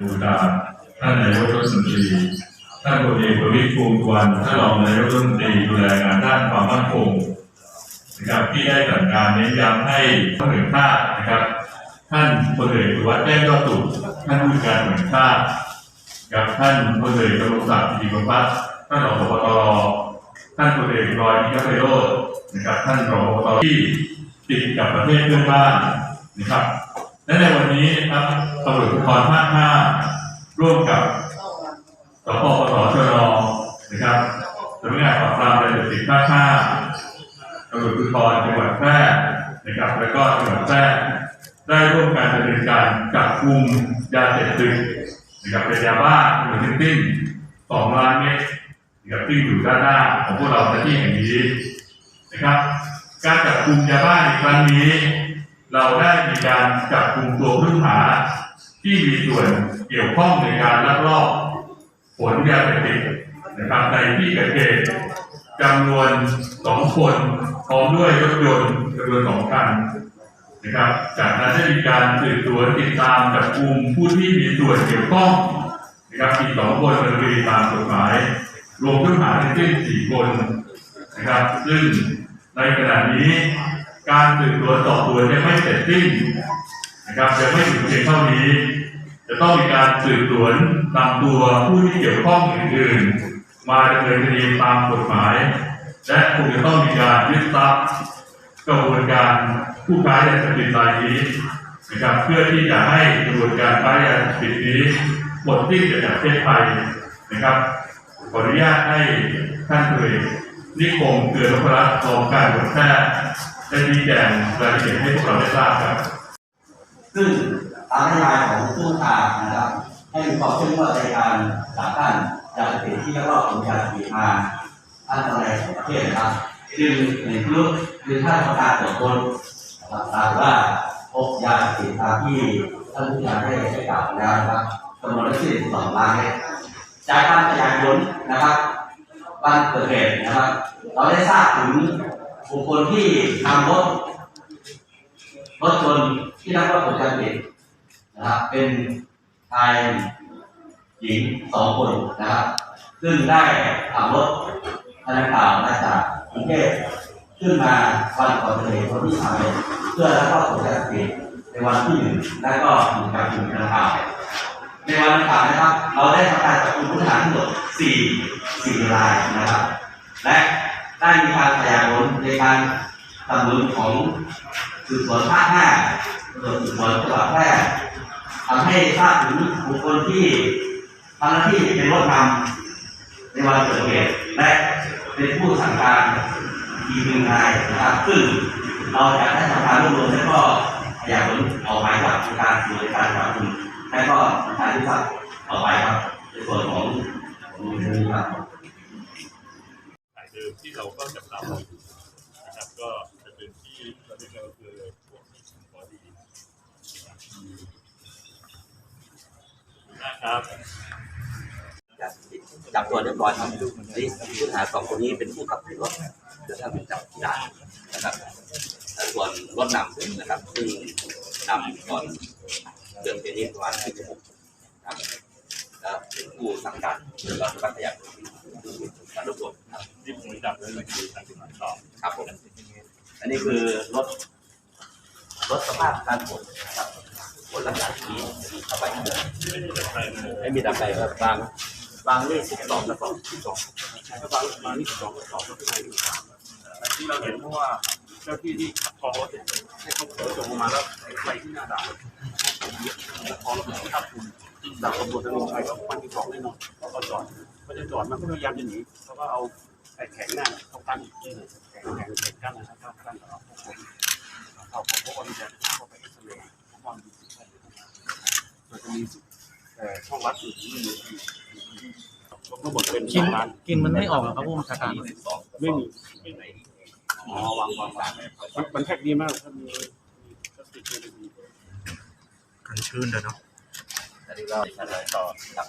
ดูตาท่านนายกรัฐมนตรีท่านพลเอกประวิตรวงสุวรรณท่านรองนายกรัฐมนตรีดูแลงานด้านความมั่นคงนะครับที่ได้สั่งการเน้นย้ำให้ท่านหน่วยชาตินะครับ ท่านพลเอกสุวัฒน์แจ้งยอดสุขท่านผู้การหน่วยชาติกับท่านพลเอกกรุศักดิ์ธิติพัฒน์ท่านรองผบตรท่านพลเอกรอยมิกาไพโรจน์นะครับท่านรองผบตรที่ติดกับประเทศเพื่อนบ้านนะครับ และในวันนี้นะครับตำรวจภูธรภาค5ร่วมกับสพปสชรนะครับสำนักงานปราบปรามยาเสพติดภาค5ตำรวจภูธรจังหวัดแพร่นะครับ แล้วก็จังหวัดแพร่ได้ร่วมการดำเนินการจับกลุ่มยาเสพติดนะครับเป็นยาบ้าหรือติ้งสองล้านเม็ดนะครับที่อยู่ด้านหน้าของพวกเราในที่แห่งนี้นะครับ การจับกลุ่มยาบ้าในครั้งนี้ เราได้มีการจับกลุ่มตัวผู้ต้องหา ที่มีส่วนเกี่ยวข้องในการลักลอบขนยาเสพติดนะครับในที่เกิดเหตุจำนวนสองคนพร้อมด้วยรถยนต์จำนวนสองคันนะครับ จากนั้นได้มีการสืบสวนติดตามจับกลุ่มผู้ที่มีส่วนเกี่ยวข้องนะครับมีสองคนดำเนินคดีตามกฎหมาย รวมผู้ต้องหาทั้งสิ้นสี่คนนะครับ ซึ่งในขณะนี้ การสืบสวนสอบสวนยังไม่เสร็จสิ้นนะครับยังไม่ถึงเพียงเท่านี้ จะต้องมีการสืบสวนนำตัวผู้ที่เกี่ยวข้องอื่นๆมาดำเนินคดีตามกฎหมาย และคงจะต้องมีการยึดทรัพย์กระบวนการผู้ค้ายาเสพติดรายนี้นะครับเพื่อที่จะให้กระบวนการค้ายาเสพติดนี้หมดสิ้นจากประเทศไทยนะครับขออนุญาตให้ท่านเอกนิคมเกือนพรัตน์รองการจังแพร่ ได้ชี้แจงรายละเอียดให้พวกเราได้ทราบครับ ซึ่งตามนโยบายของผู้ทานะครับให้มีความเข้มงวดในการต่อต้านยาเสพติดที่ลักลอบขนยาเสพติดมาท่านอะไรของประเทศนะครับจึงในรุกคือท่านประกาศตรวจคนนะครับตามว่าพบยาเสพติดตามที่ท่านผู้การได้ได้กล่าวแล้วนะครับจำนวนทั้งสิ้นสองล้านเมตรจากการขยายผลนะครับวันเกิดเหตุนะครับ เราได้ทราบถึง บุคคลที่นำรถรถยนต์ที่รับว่าผลการเปลี่ยนะครับเป็นชายหญิงสองคนนะครับ ซึ่งได้ขับรถคันดักล่าวมาจากกรุงเทพขึ้นมาวันก่อนเกิดเหตุวันที่สามเพื่อรับว่าผลการเปลี่ยนในวันที่หนึ่งและก็มีการจุดดังกล่าวในวันดังกล่าวนะครับ เราได้ทำการจับกลุ่มผู้ต้องหาทั้งหมดสี่สี่รายนะครับ และ ได้มีการขยายผลในการสนับสนุนของสืบสวนภาคห้าตำรวจสืบสวนจังหวัดแพร่ทำให้ทราบถึงบุคคลที่ทำหน้าที่เป็นรถนำในวันเกิดเหตุและเป็นผู้สั่งการอีกหนึ่งนายนะครับซึ่งเราจะได้ทำการรวบรวมและก็ขยายผลออกหมายจับในการดำเนินการจับกลุ่มและก็การที่ทราบต่อไปครับในส่วนของมูลนิธิครับ เดิมที่เราก็จับตามองอยู่นะครับก็จะเป็นที่เราเรียกกันก็คือพวกที่ขอดีนะครับจับตัวเรียบร้อยครับนี่ผู้ต้องหาสองคนนี้เป็นผู้ขับขี่รถเดี๋ยวถ้าเป็นจับที่ด่านนะครับและส่วนรถนำนะครับซึ่งนำก่อนเดือนเป็นนี้ประมาณที่หกครับแล้วเป็นผู้สั่งการเราจะขยับการ รวบรวมครับที่ผมจับเลยก็คือทางที่มาตอครับผมอันนี้คือรถรถสภาพการขนนะครับขนลักษณะนี้เข้าไปไม่มีดับใดครับบางบางนี่สิบสองกระสอบสิบสองก็บางบางที่สิบสองกระสองก็คือแต่ที่เราเห็นเพราะว่าเจ้าที่ที่คัดกรองรถเนี่ยให้เขาเปิดส่งมาแล้วไปที่หน้าด่านแล้วพอเราไปที่ทับคุณดาบตำรวจตำรวจไปก็มันที่สองแน่นอนเพราะเขาจอด จะจอดมันก็พยายามจะหนีเขาก็เอาไอ้แข็งหน้าเขากั้นแข็งแข็งแข็งกั้นนะครับกั้นแล้วพวกผมเขาพว่ามันจะเข้าไปเอ็กซเรย์เพราะว่ามันจะมีช่องวัดอยู่ที่มีทั้งหมดเป็นกินล้านกินมันไม่ออกครับผู้บัญชาการไม่มีอ๋อวางวางวางมันแพ็กดีมากถ้ามีพลาสติกจะดีกันชื้นเด้อเนาะอันนี้เราจะต่อครับ